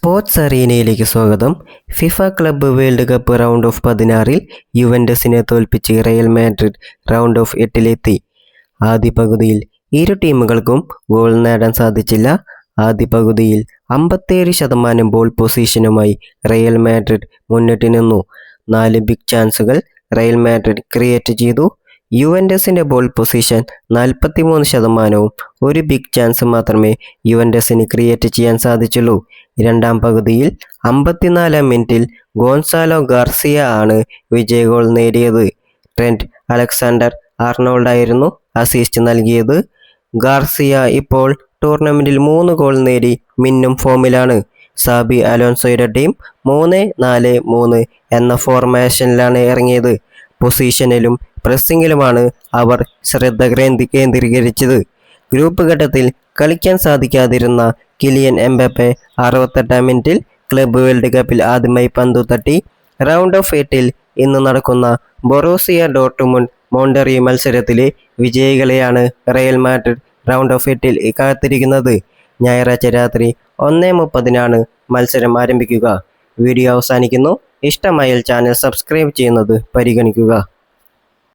Sports അറീനയിലേക്ക് സ്വാഗതം. FIFA club world cup round of പതിനാറിൽ യുവൻഡസിനെ തോൽപ്പിച്ച് റയൽ മാഡ്രിഡ് റൗണ്ട് ഓഫ് എട്ടിലെത്തി. ആദ്യ പകുതിയിൽ ഇരു ടീമുകൾക്കും ഗോൾ നേടാൻ സാധിച്ചില്ല. ആദ്യ പകുതിയിൽ അമ്പത്തേഴ് ശതമാനം ബോൾ പൊസിഷനുമായി റയൽ മാഡ്രിഡ് മുന്നിട്ട് നിന്നു. നാല് ബിഗ് ചാൻസുകൾ റയൽ മാഡ്രിഡ് ക്രിയേറ്റ് ചെയ്തു. യുവൻഡസിന്റെ ബോൾ പൊസിഷൻ നാൽപ്പത്തിമൂന്ന് ശതമാനവും ഒരു ബിഗ് ചാൻസ് മാത്രമേ യുവൻഡസിന് ക്രിയേറ്റ് ചെയ്യാൻ സാധിച്ചുള്ളൂ. രണ്ടാം പകുതിയിൽ അമ്പത്തിനാലാം മിനിറ്റിൽ ഗോൺസാലോ ഗാർസിയ ആണ് വിജയഗോൾ നേടിയത്. ട്രെന്റ് അലക്സാണ്ടർ ആർണോൾഡായിരുന്നു അസിസ്റ്റ് നൽകിയത്. ഗാർസിയ ഇപ്പോൾ ടൂർണമെന്റിൽ മൂന്ന് ഗോൾ നേടി മിന്നും ഫോമിലാണ്. സാബി അലോൻസോയുടെ ടീം മൂന്ന് നാല് മൂന്ന് എന്ന ഫോർമേഷനിലാണ് ഇറങ്ങിയത്. പൊസിഷനിലും പ്രസ്സിങ്ങിലുമാണ് അവർ ശ്രദ്ധ കേന്ദ്രീകരിച്ചത്. ഗ്രൂപ്പ് ഘട്ടത്തിൽ കളിക്കാൻ സാധിക്കാതിരുന്ന കിലിയൻ എംബപ്പെ അറുപത്തെട്ടാം മിനിറ്റിൽ ക്ലബ്ബ് വേൾഡ് കപ്പിൽ ആദ്യമായി പന്തു തട്ടി. റൗണ്ട് ഓഫ് എട്ടിൽ ഇന്ന് നടക്കുന്ന ബൊറോസിയ ഡോട്ടുമുൺ മോണ്ടറി മത്സരത്തിലെ വിജയികളെയാണ് റയൽ മാഡ്രിഡ് റൗണ്ട് ഓഫ് എട്ടിൽ കാത്തിരിക്കുന്നത്. ഞായറാഴ്ച രാത്രി ഒന്നേ മുപ്പതിനാണ് മത്സരം ആരംഭിക്കുക. വീഡിയോ അവസാനിക്കുന്നു. ഇഷ്ടമായാൽ ചാനൽ സബ്സ്ക്രൈബ് ചെയ്യുന്നത് പരിഗണിക്കുക.